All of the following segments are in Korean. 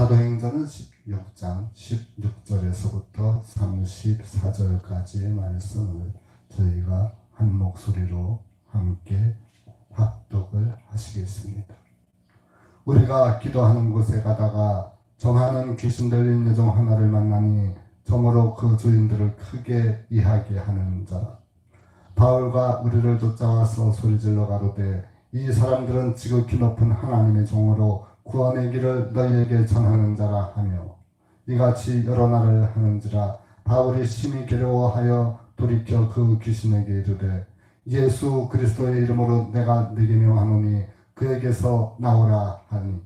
사도행전은 16장 16절에서부터 34절까지의 말씀을 저희가 한 목소리로 함께 합독을 하시겠습니다. 우리가 기도하는 곳에 가다가 정하는 귀신 들린 여종 하나를 만나니 정으로 그 주인들을 크게 이야기하는 자라. 바울과 우리를 쫓아와서 소리질러 가로되 이 사람들은 지극히 높은 하나님의 종으로 구원의 길을 너희에게 전하는 자라 하며 이같이 여러 날을 하는지라 바울이 심히 괴로워하여 돌이켜 그 귀신에게 이르되 예수 그리스도의 이름으로 내가 네게 명하노니 그에게서 나오라 하니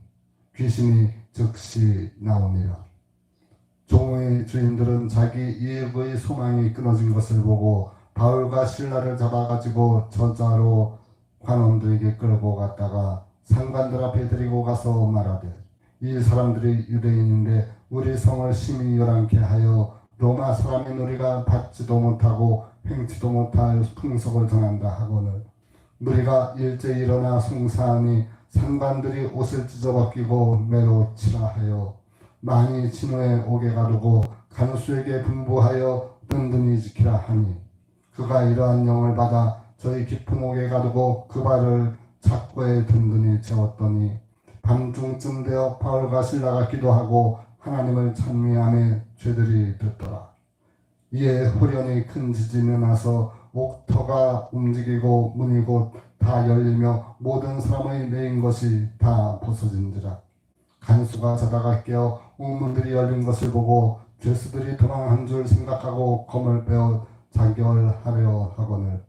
귀신이 즉시 나오니라. 종의 주인들은 자기 이익의 소망이 끊어진 것을 보고 바울과 신라를 잡아가지고 저자로 관원들에게 끌고 갔다가 상관들 앞에 데리고 가서 말하되 이 사람들이 유대인인데 우리 성을 심히 열한케 하여 로마 사람의 놀이가 받지도 못하고 행치도 못할 풍속을 전한다 하거늘. 무리가 일제 일어나 송사하니 상관들이 옷을 찢어 벗기고 매로 치라 하여 많이 진호에 오게 가두고 간수에게 분부하여 든든히 지키라 하니 그가 이러한 영을 받아 저희 깊은 옥에 가두고 그 발을 착고에 든든히 채웠더니 밤중쯤 되어 바울과 신라가 기도하고 하나님을 찬미함에 죄들이 됐더라. 이에 후련히 큰 지진이 나서 옥터가 움직이고 문이 곧다 열리며 모든 사람의 메인 것이 다 벗어진지라. 간수가 자다가 깨어 옥문들이 열린 것을 보고 죄수들이 도망한 줄 생각하고 검을 빼어 자결하려 하거늘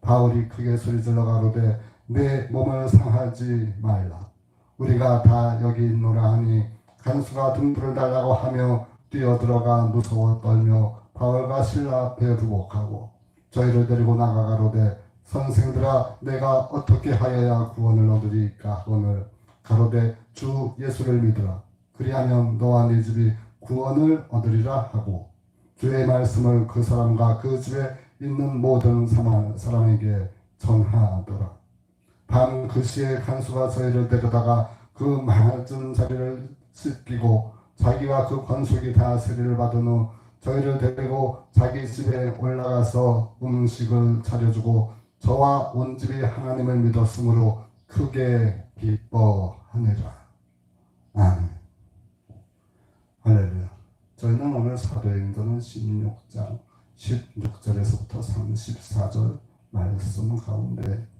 바울이 크게 소리질러 가로되 내 몸을 상하지 말라. 우리가 다 여기 있노라 하니 간수가 등불을 달라고 하며 뛰어들어가 무서워 떨며 바울과 신라 앞에 부복하고 저희를 데리고 나가 가로되 선생들아 내가 어떻게 하여야 구원을 얻으리까 하거늘. 가로되 주 예수를 믿으라. 그리하면 너와 네 집이 구원을 얻으리라 하고 주의 말씀을 그 사람과 그 집에 있는 모든 사람에게 전하더라. 밤그 시에 간수가 저희를 데려다가 그 많은 자리를 씻기고 자기와 그 권속이 다 세례를 받은 후 저희를 데리고 자기 집에 올라가서 음식을 차려주고 저와 온 집이 하나님을 믿었으므로 크게 기뻐하니라. 아멘. 할렐루야. 저희는 오늘 사도행전은 16장 16절에서부터 34절 말씀 가운데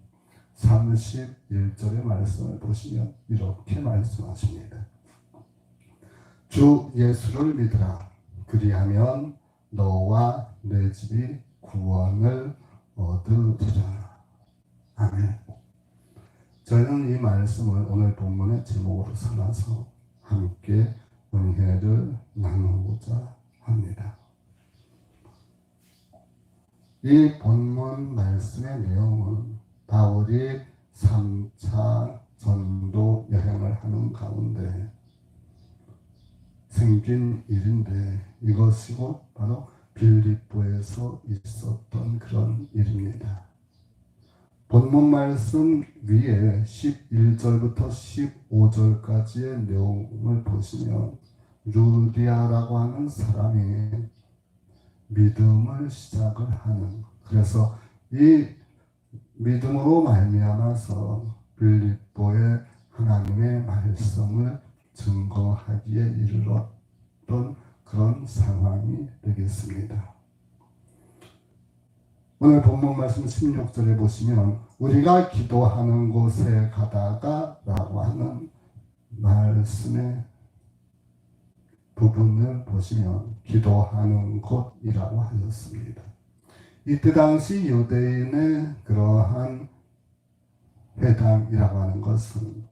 31절의 말씀을 보시면 이렇게 말씀하십니다. 주 예수를 믿으라. 그리하면 너와 내 집이 구원을 얻으리라. 아멘. 저희는 이 말씀을 오늘 본문의 제목으로 삼아서 함께 은혜를 나누고자 합니다. 이 본문 말씀의 내용은 바울이 3차 전도 여행을 하는 가운데 생긴 일인데 이것이 곧 바로 빌립보에서 있었던 그런 일입니다. 본문 말씀 위에 11절부터 15절까지의 내용을 보시면 루디아라고 하는 사람이 믿음을 시작을 하는 그래서 이 믿음으로 말미암아서 빌립보의 하나님의 말씀을 증거하기에 이르렀던 그런 상황이 되겠습니다. 오늘 본문 말씀 16절에 보시면 우리가 기도하는 곳에 가다가 라고 하는 말씀의 부분을 보시면 기도하는 곳이라고 하셨습니다. 이때 당시 유대인의 그러한 회당이라고 하는 것은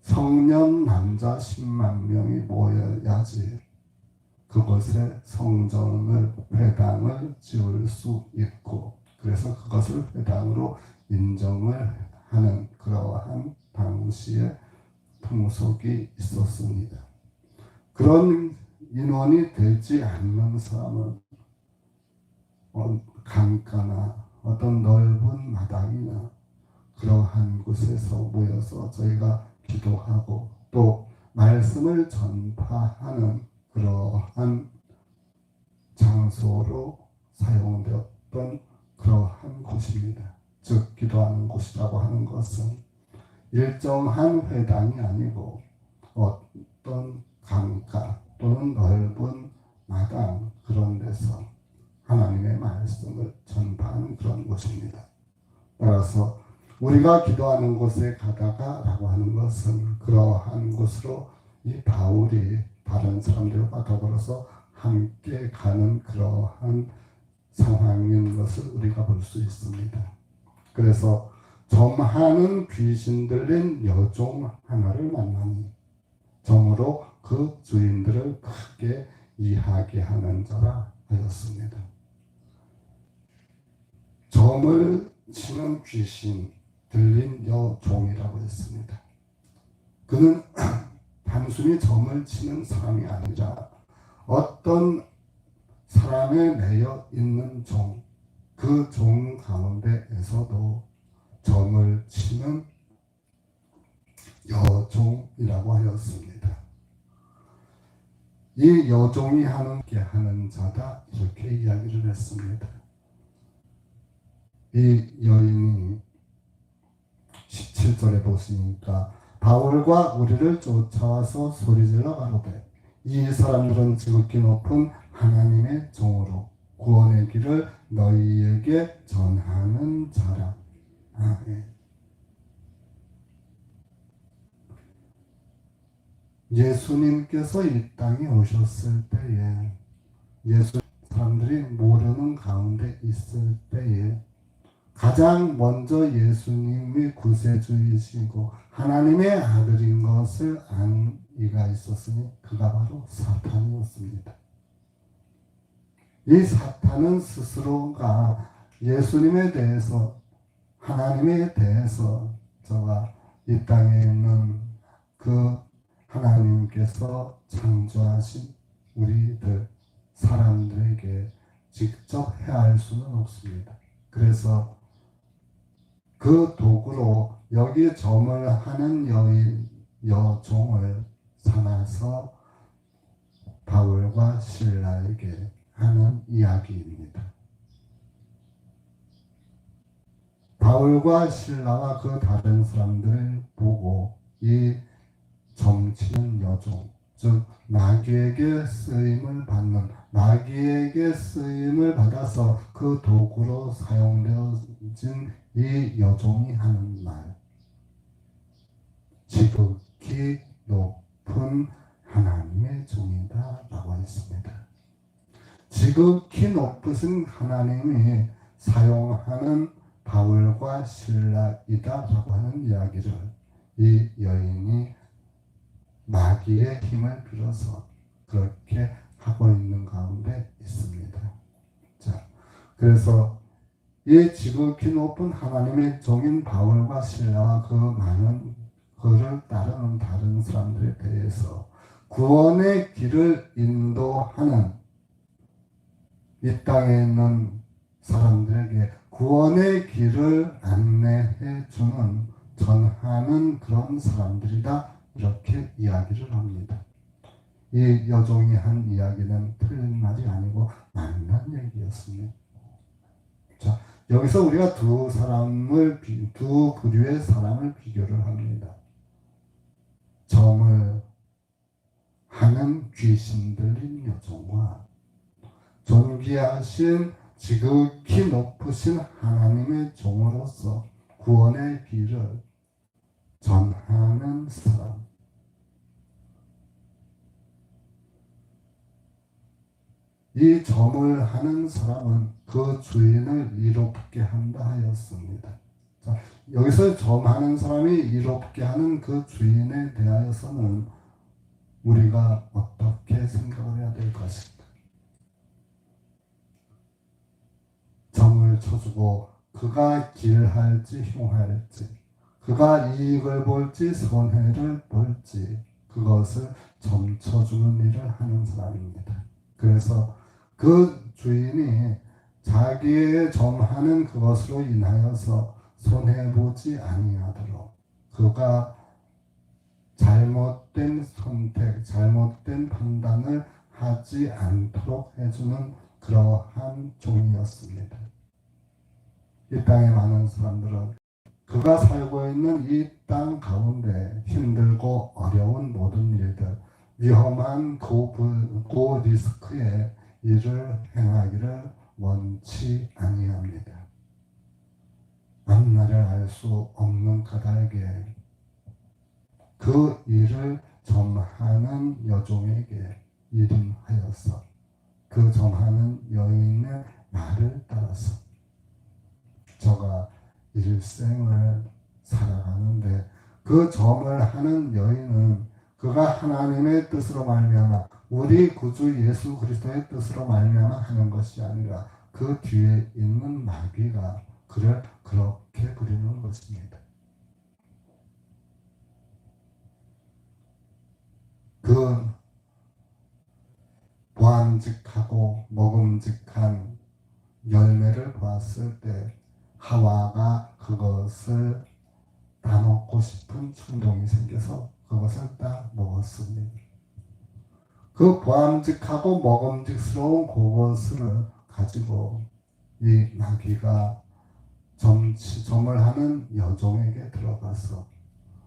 성년 남자 10만 명이 모여야지 그곳에 성전을 회당을 지을 수 있고 그래서 그것을 회당으로 인정을 하는 그러한 당시의 풍속이 있었습니다. 그런 인원이 되지 않는 사람은 어, 강가나 어떤 넓은 마당이나 그러한 곳에서 모여서 저희가 기도하고 또 말씀을 전파하는 그러한 장소로 사용되었던 그러한 곳입니다. 즉 기도하는 곳이라고 하는 것은 일정한 회당이 아니고 어떤 강가 또는 넓은 마당 그런 데서 하나님의 말씀을 전파하는 그런 곳입니다. 따라서 우리가 기도하는 곳에 가다가라고 하는 것은 그러한 곳으로 이 바울이 다른 사람들과 더불어서 함께 가는 그러한 상황인 것을 우리가 볼 수 있습니다. 그래서 점하는 귀신 들린 여종 하나를 만나니 점으로 그 주인들을 크게 이하게 하는 자라 하였습니다. 점을 치는 귀신 들린 여종이라고 했습니다. 그는 단순히 점을 치는 사람이 아니라 어떤 사람에 매여 있는 종, 그 종 가운데에서도 점을 치는 여종이라고 하였습니다. 이 여종이 하는 게 하는 자다 이렇게 이야기를 했습니다. 이 여인이 17절에 보시니까 바울과 우리를 쫓아와서 소리질러 가로되 이 사람들은 지극히 높은 하나님의 종으로 구원의 길을 너희에게 전하는 자라. 아, 예. 예수님께서 이 땅에 오셨을 때에 예수 사람들이 모르는 가운데 있을 때에 가장 먼저 예수님이 구세주이시고 하나님의 아들인 것을 안 이가 있었으니 그가 바로 사탄이었습니다. 이 사탄은 스스로가 예수님에 대해서 하나님에 대해서 저가 이 땅에 있는 그 하나님께서 창조하신 우리들 사람들에게 직접 해할 수는 없습니다. 그래서 그 도구로 여기 점을 하는 여인 여종을 삼아서 바울과 신라에게 하는 이야기입니다. 바울과 신라와 그 다른 사람들을 보고 이 정치는 여종, 즉 마귀에게 쓰임을 받는 마귀에게 쓰임을 받아서 그 도구로 사용되어진 이 여종이 하는 말 지극히 높은 하나님의 종이다 라고 했습니다. 지극히 높으신 하나님이 사용하는 바울과 신라이다 라고 하는 이야기를 이 여인이 마귀의 힘을 빌어서 그렇게 하고 있는 가운데 있습니다. 자, 그래서 이 지극히 높은 하나님의 종인 바울과 신라와 그 많은 그를 따르는 다른 사람들에 대해서 구원의 길을 인도하는 이 땅에 있는 사람들에게 구원의 길을 안내해 주는 전하는 그런 사람들이다 이렇게 이야기를 합니다. 이 여종이 한 이야기는 틀린 말이 아니고 맞는 얘기였습니다. 자, 여기서 우리가 두 사람을 두 부류의 사람을 비교를 합니다. 점을 하는 귀신 들린 여종과 존귀하신 지극히 높으신 하나님의 종으로서 구원의 길을 전하는 사람. 이 점을 하는 사람은 그 주인을 이롭게 한다 하였습니다. 자, 여기서 점하는 사람이 이롭게 하는 그 주인에 대하여서는 우리가 어떻게 생각을 해야 될 것인가? 점을 쳐주고 그가 길할지 흉할지 그가 이익을 볼지 손해를 볼지 그것을 점쳐주는 일을 하는 사람입니다. 그래서 그 주인이 자기의 점하는 그것으로 인하여서 손해보지 아니하도록 그가 잘못된 선택, 잘못된 판단을 하지 않도록 해주는 그러한 종이었습니다. 이 땅에 많은 사람들은 그가 살고 있는 이 땅 가운데 힘들고 어려운 모든 일들, 위험한 고리스크의 일을 행하기를 원치 아니합니다. 앞날을 알 수 없는 까닭에 그 일을 점하는 여종에게 일임하여서 그 점하는 여인의 말을 따라서 저가 일생을 살아가는데 그 점을 하는 여인은 그가 하나님의 뜻으로 말미암아 우리 구주 예수 그리스도의 뜻으로 말미암아 하는 것이 아니라 그 뒤에 있는 마귀가 그를 그렇게 부리는 것입니다. 그 보암직하고 먹음직한 열매를 보았을 때 하와가 그것을 다 먹고 싶은 충동이 생겨서 그것을 다 먹었습니다. 그 보암직하고 먹음직스러운 그것을 가지고 이 마귀가 점치, 점을 하는 여종에게 들어가서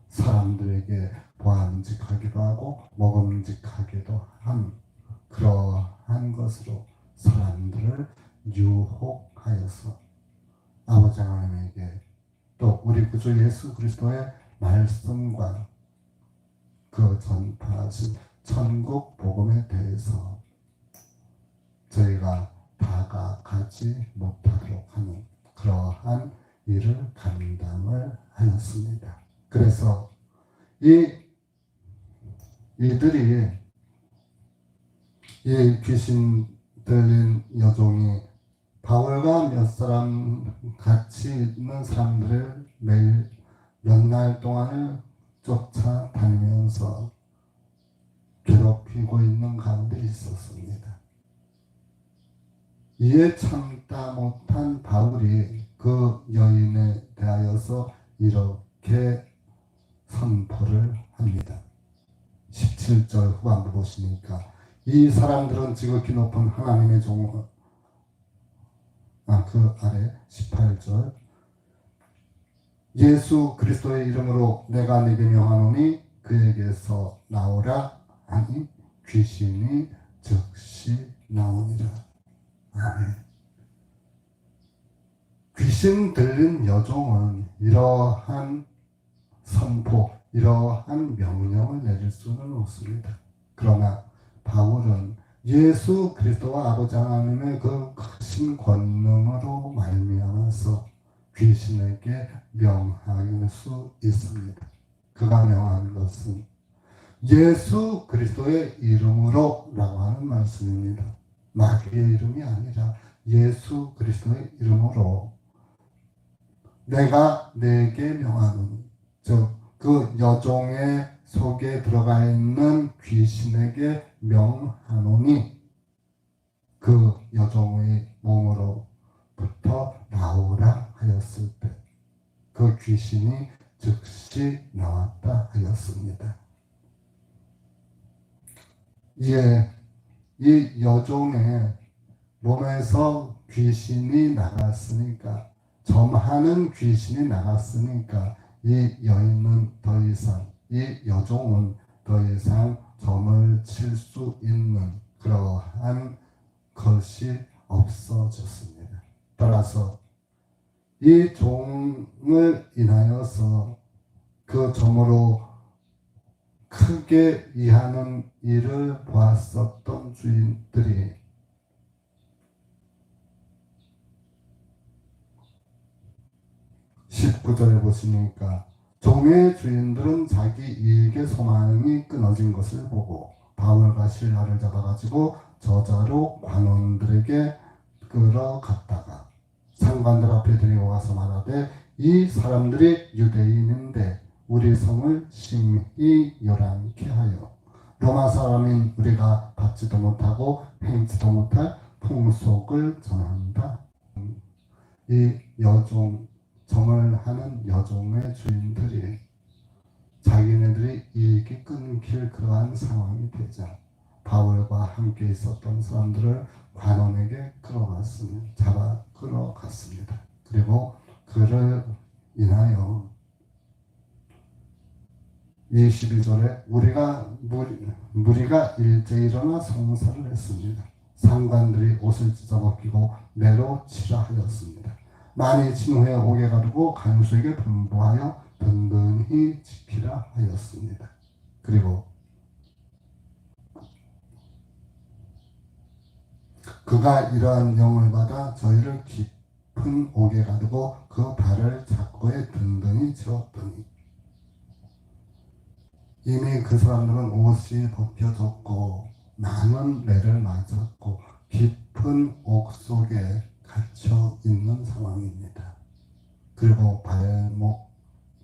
사람들에게 보암직하기도 하고 먹음직하기도 한 그러한 것으로 사람들을 유혹하여서 아버지 하나님에게 또 우리 구주 예수 그리스도의 말씀과 그 전파하신 천국 복음에 대해서 저희가 다가가지 못하도록 하는 그러한 일을 감당을 하였습니다. 그래서 이 이들이 이 귀신 들린 여종이 바울과 몇 사람 같이 있는 사람들을 매일 몇 날 동안을 쫓아다니면서 괴롭히고 있는 가운데 있었습니다. 이에 참다 못한 바울이 그 여인에 대하여서 이렇게 선포를 합니다. 17절 후반부 보시니까 이 사람들은 지극히 높은 하나님의 종을 아, 그 아래 18절 예수 그리스도의 이름으로 내가 네게 명하노니 그에게서 나오라 하니 귀신이 즉시 나오니라. 아멘. 귀신 들린 여종은 이러한 선포, 이러한 명령을 내릴 수는 없습니다. 그러나 바울은 예수 그리스도와 아버지 하나님의 그 크신 권능으로 말미암아서 귀신에게 명할 수 있습니다. 그가 명한 것은 예수 그리스도의 이름으로라고 하는 말씀입니다. 마귀의 이름이 아니라 예수 그리스도의 이름으로 내가 내게 명하노니 즉그 여종의 속에 들어가 있는 귀신에게 명하노니 그 여종의 몸으로부터 나오라 하였을 때 그 귀신이 즉시 나왔다 하였습니다. 이에 이 여종의 몸에서 귀신이 나갔으니까 점하는 귀신이 나갔으니까 이 여인은 더 이상 이 여종은 더 이상 점을 칠 수 있는 그러한 것이 없어졌습니다. 따라서 이 종을 인하여서 그 점으로 크게 이하는 일을 보았었던 주인들이 19절에 보시니까 종의 주인들은 자기 이익의 소망이 끊어진 것을 보고 바울과 신라를 잡아가지고 저자로 관원들에게 끌어갔다가 상관들 앞에 데리고 가서 말하되 이 사람들이 유대인인데 우리 성을 심히 요란케 하여 로마 사람인 우리가 받지도 못하고 행지도 못할 풍속을 전한다. 이 여종 정을 하는 여종의 주인들이 자기네들이 일기 끊길 그러한 상황이 되자 바울과 함께 있었던 사람들을 관원에게 끌어갔습니다. 잡아 끌어갔습니다. 그리고 그를 인하여 22절에 우리가 무리, 무리가 일제히 일어나 성사를 했습니다. 상관들이 옷을 찢어벗기고 매로 치라 하였습니다. 친 후에 옥에 가두고 간수에게 분부하여 든든히 지키라 하였습니다. 그리고 그가 이러한 영을 받아 저희를 깊은 옥에 가두고 그 발을 잡고에 든든히 지었더니 이미 그 사람들은 옷이 벗겨졌고 많은 매를 맞았고 깊은 옥 속에 갇혀 있는 상황입니다. 그리고 발목,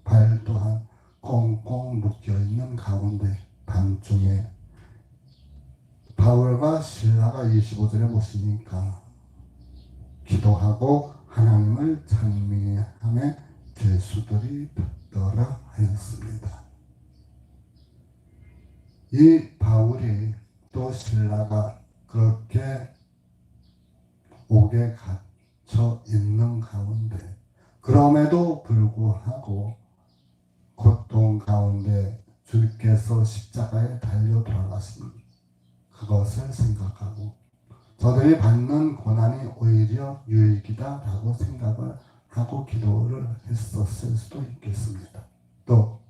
발 또한 꽁꽁 묶여 있는 가운데 밤중에 바울과 신라가 25절에 보시니까 기도하고 하나님을 찬미함에 죄수들이 듣더라 하였습니다. 이 바울이 또 신라가 그렇게 옥에 갇혀 있는 가운데 그럼에도 불구하고 고통 가운데 주께서 십자가에 달려 돌아가신 그것을 생각하고 저들이 받는 고난이 오히려 유익이다라고 생각을 하고 기도를 했었을 수도 있겠습니다. 또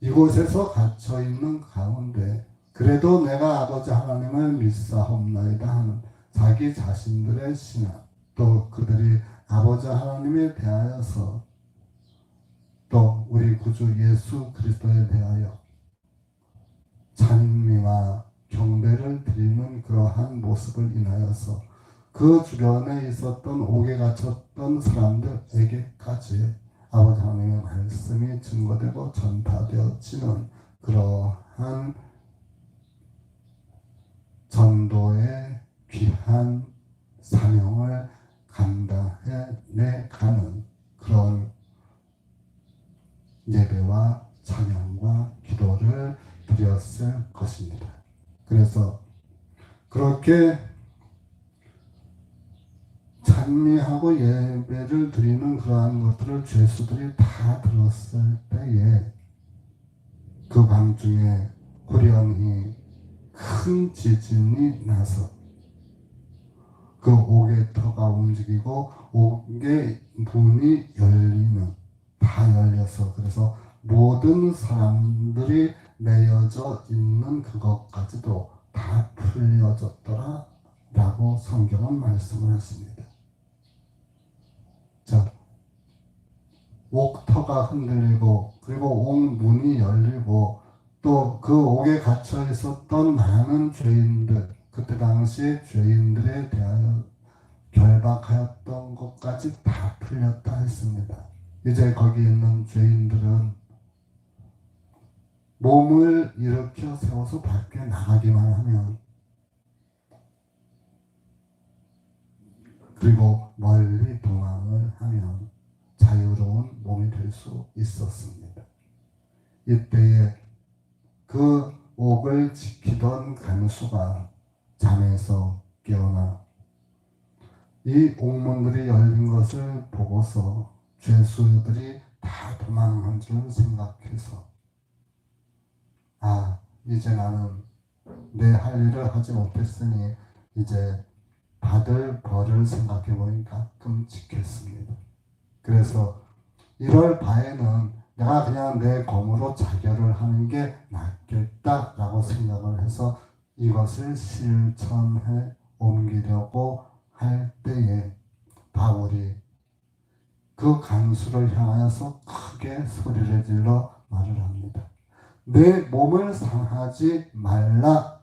이곳에서 갇혀 있는 가운데 그래도 내가 아버지 하나님을 믿사옵나이다 하는 자기 자신들의 신앙 또 그들이 아버지 하나님에 대하여서 또 우리 구주 예수 그리스도에 대하여 찬미와 경배를 드리는 그러한 모습을 인하여서 그 주변에 있었던 옥에 갇혔던 사람들에게까지 아버지 하나님의 말씀이 증거되고 전파되어지는 그러한 전도의 귀한 사명을 감당해 가는 그런 예배와 찬양과 기도를 드렸을 것입니다. 그래서 그렇게 찬미하고 예배를 드리는 그러한 것들을 죄수들이 다 들었을 때에 그 밤중에 호련히 큰 지진이 나서 그 옥의 터가 움직이고 옥의 문이 열리는 다 열려서 그래서 모든 사람들이 매여져 있는 그것까지도 다 풀려졌더라 라고 성경은 말씀을 하십니다. 자, 옥터가 흔들리고 그리고 옥 문이 열리고 또 그 옥에 갇혀 있었던 많은 죄인들 그때 당시 죄인들에 대하여 결박하였던 것까지 다 풀렸다 했습니다. 이제 거기 있는 죄인들은 몸을 일으켜 세워서 밖에 나가기만 하면 그리고 멀리 도망을 하면 자유로운 몸이 될 수 있었습니다. 이때에 그 옥을 지키던 간수가 잠에서 깨어나 이 옥문들이 열린 것을 보고서 죄수들이 다 도망한 줄 생각해서 아 이제 나는 내 할 일을 하지 못했으니 이제 받을 벌을 생각해 보니까 끔찍했습니다. 그래서 이럴 바에는 내가 그냥 내 검으로 자결을 하는 게 낫겠다라고 생각을 해서 이것을 실천해 옮기려고 할 때에 바울이 그 간수를 향하여서 크게 소리를 질러 말을 합니다. 내 몸을 상하지 말라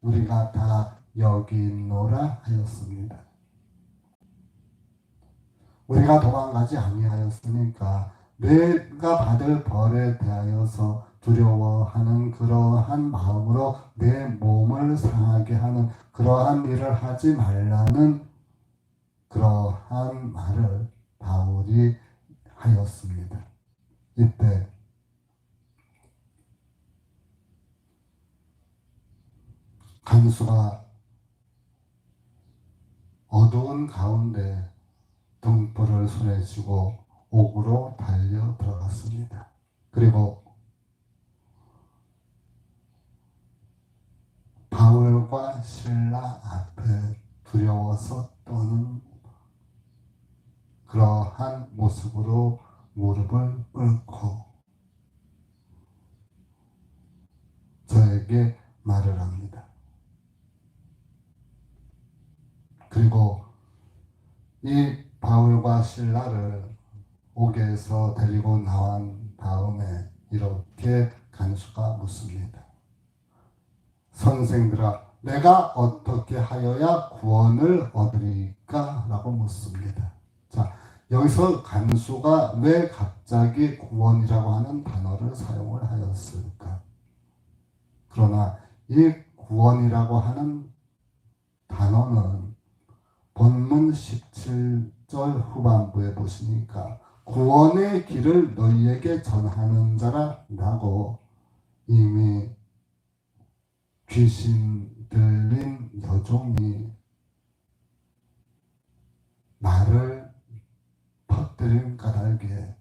우리가 다 여기 있노라 하였습니다. 우리가 도망가지 아니하였으니까 내가 받을 벌에 대하여서 두려워하는 그러한 마음으로 내 몸을 상하게 하는 그러한 일을 하지 말라는 그러한 말을 바울이 하였습니다. 이때 간수가 어두운 가운데 등불을 손에 쥐고 옥으로 달려 들어갔습니다. 그리고 바울과 신라 앞에 두려워서 떠는 그러한 모습으로 무릎을 꿇고 저에게 말을 합니다. 그리고 이 바울과 신라를 옥에서 데리고 나온 다음에 이렇게 간수가 묻습니다. 선생들아, 내가 어떻게 하여야 구원을 얻으리까? 라고 묻습니다. 자, 여기서 간수가 왜 갑자기 구원이라고 하는 단어를 사용을 하였을까? 그러나 이 구원이라고 하는 단어는 본문 17절 후반부에 보시니까 구원의 길을 너희에게 전하는 자라 라고 이미 귀신 들린 여종이 말을 퍼뜨린 까닭에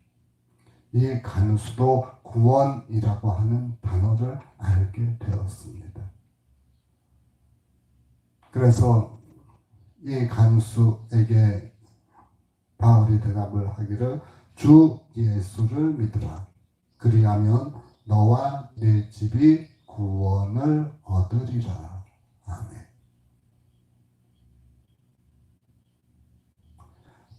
이 간수도 구원이라고 하는 단어를 알게 되었습니다. 그래서 이 간수에게 바울이 대답을 하기를 주 예수를 믿으라. 그리하면 너와 네 집이 구원을 얻으리라. 아멘.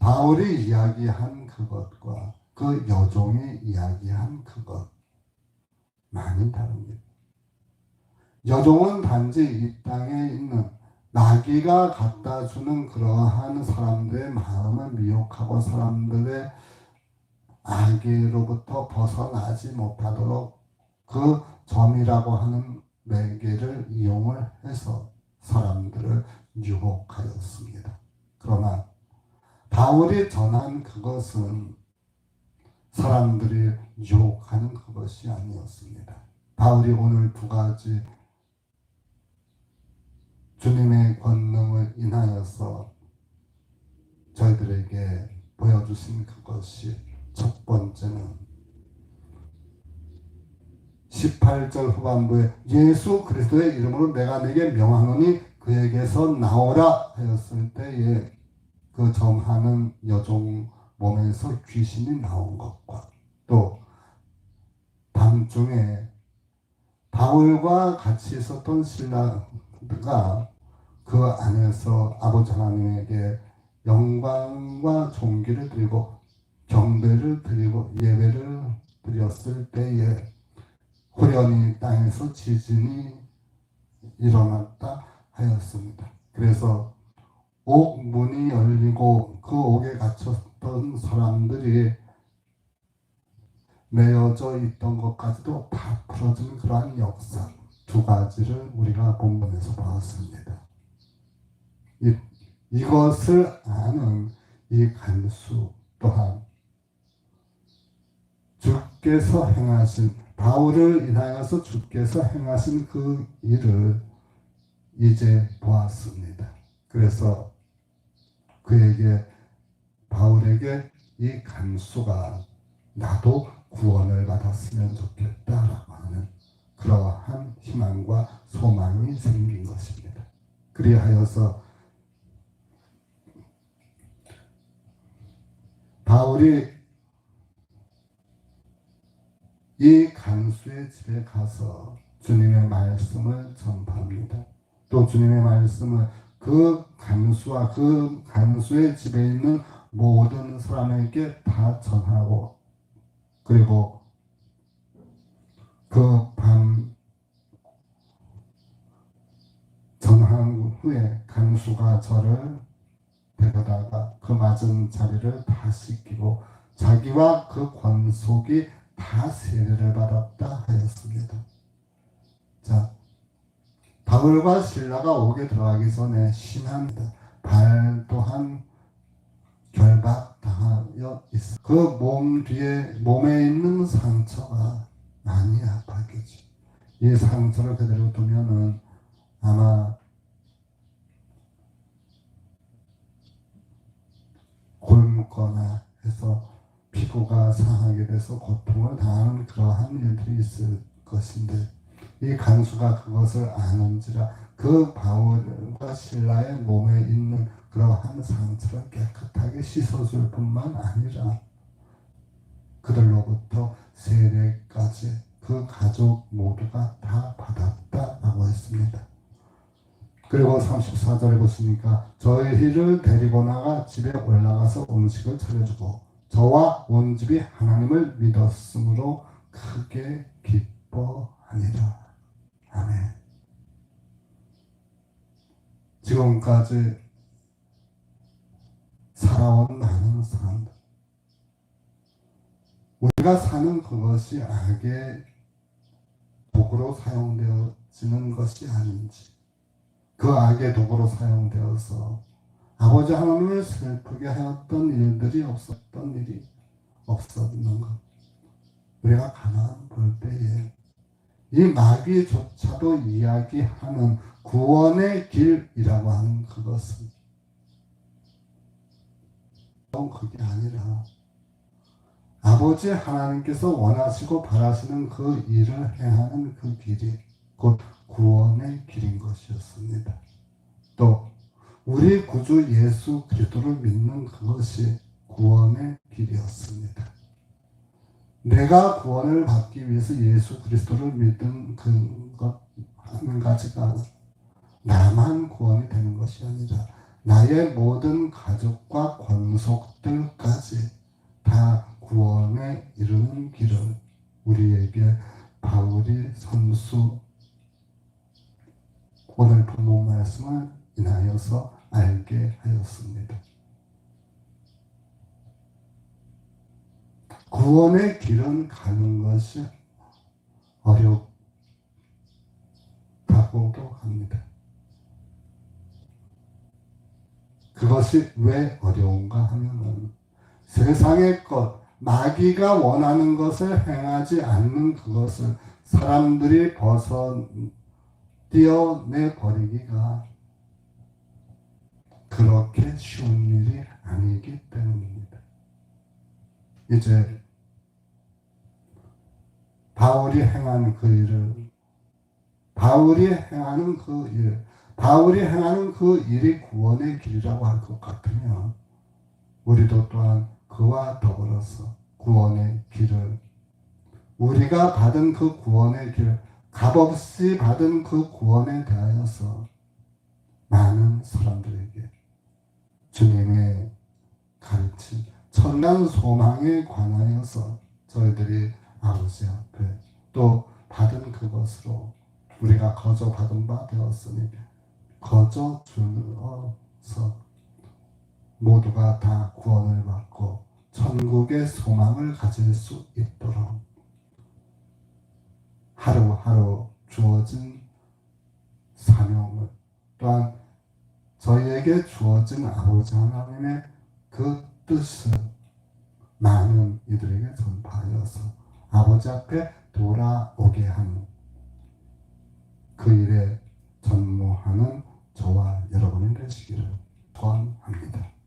바울이 이야기한 그것과 그 여종이 이야기한 그것 많이 다릅니다. 여종은 단지 이 땅에 있는 나귀가 갖다 주는 그러한 사람들의 마음을 미혹하고 사람들의 악기로부터 벗어나지 못하도록 그 점이라고 하는 매개를 이용을 해서 사람들을 유혹하였습니다. 그러나 바울이 전한 그것은 사람들이 유혹하는 그것이 아니었습니다. 바울이 오늘 두 가지 주님의 권능을 인하여서 저희들에게 보여주신 그것이 첫 번째는 18절 후반부에 예수 그리스도의 이름으로 내가 내게 명하노니 그에게서 나오라 하였을 때에 그 정하는 여종 몸에서 귀신이 나온 것과 또 밤중에 바울과 같이 있었던 신라가 그 안에서 아버지 하나님에게 영광과 존귀를 드리고 경배를 드리고 예배를 드렸을 때에 호련히 땅에서 지진이 일어났다 하였습니다. 그래서 옥 문이 열리고 그 옥에 갇혔던 사람들이 매어져 있던 것까지도 다 풀어진 그러한 역사 두 가지를 우리가 본문에서 보았습니다. 이, 이것을 아는 이 간수 또한 주께서 행하신 바울을 인하여서 주께서 행하신 그 일을 이제 보았습니다. 그래서 그에게 바울에게 이 간수가 나도 구원을 받았으면 좋겠다라고 하는 그러한 희망과 소망이 생긴 것입니다. 그리하여서 바울이 이 간수의 집에 가서 주님의 말씀을 전파합니다. 또 주님의 말씀을 그 간수와 그 간수의 집에 있는 모든 사람에게 다 전하고 그리고 그 밤 전한 후에 간수가 저를 데려다가 그 맞은 자리를 다 씻기고 자기와 그 권속이 다 세례를 받았다 하였습니다. 자, 바울과 신라가 옥에 들어가기 전에 신합니다. 발 또한 결박당하여 있어. 그 몸 뒤에 몸에 있는 상처가 많이 아팠겠죠. 이 상처를 그대로 두면은 아마 굶거나 해서 속가 상하게 돼서 고통을 당하는 그러한 일들이 있을 것인데 이 간수가 그것을 아는지라 그 바울과 신라의 몸에 있는 그러한 상처를 깨끗하게 씻어줄 뿐만 아니라 그들로부터 세례까지 그 가족 모두가 다 받았다라고 했습니다. 그리고 34절에 보시니까 저희를 데리고 나가 집에 올라가서 음식을 차려주고 저와 온 집이 하나님을 믿었으므로 크게 기뻐하니라. 아멘. 지금까지 살아온 많은 사람들. 우리가 사는 그것이 악의 도구로 사용되어지는 것이 아닌지, 그 악의 도구로 사용되어서 아버지 하나님을 슬프게 하였던 일들이 없었던 일이 없었는 것. 우리가 가만 볼 때에 이 마귀조차도 이야기하는 구원의 길이라고 하는 그것은 그게 아니라 아버지 하나님께서 원하시고 바라시는 그 일을 행하는 그 길이 곧 구원의 길인 것이었습니다. 또 우리 구주 예수 그리스도를 믿는 그것이 구원의 길이었습니다. 내가 구원을 받기 위해서 예수 그리스도를 믿는 그것 한 가지가 나만 구원이 되는 것이 아니라 나의 모든 가족과 권속들까지 다 구원에 이르는 길을 우리에게 바울이 선수 오늘 본문 말씀을 인하여서 알게 하였습니다. 구원의 길은 가는 것이 어렵다고도 합니다. 그것이 왜 어려운가 하면은 세상의 것, 마귀가 원하는 것을 행하지 않는 그것을 사람들이 벗어 띄어내 버리기가 그렇게 쉬운 일이 아니기 때문입니다. 이제 바울이 행하는 그 일을 바울이 행하는 그 일, 바울이 행하는 그 일이 구원의 길이라고 할 것 같으면 우리도 또한 그와 더불어서 구원의 길을 우리가 받은 그 구원의 길 값없이 받은 그 구원에 대하여서 많은 사람들에게 주님의 가르침 천난 소망에 관하여서 저희들이 아버지 앞에 또 받은 그것으로 우리가 거저 받은 바 되었으니 거저 주어서 모두가 다 구원을 받고 천국의 소망을 가질 수 있도록 하루하루 주어진 사명을 또한 저희에게 주어진 아버지 하나님의 그 뜻을 많은 이들에게 전파하여서 아버지 앞에 돌아오게 하는 그 일에 전무하는 저와 여러분이 되시기를 소원합니다.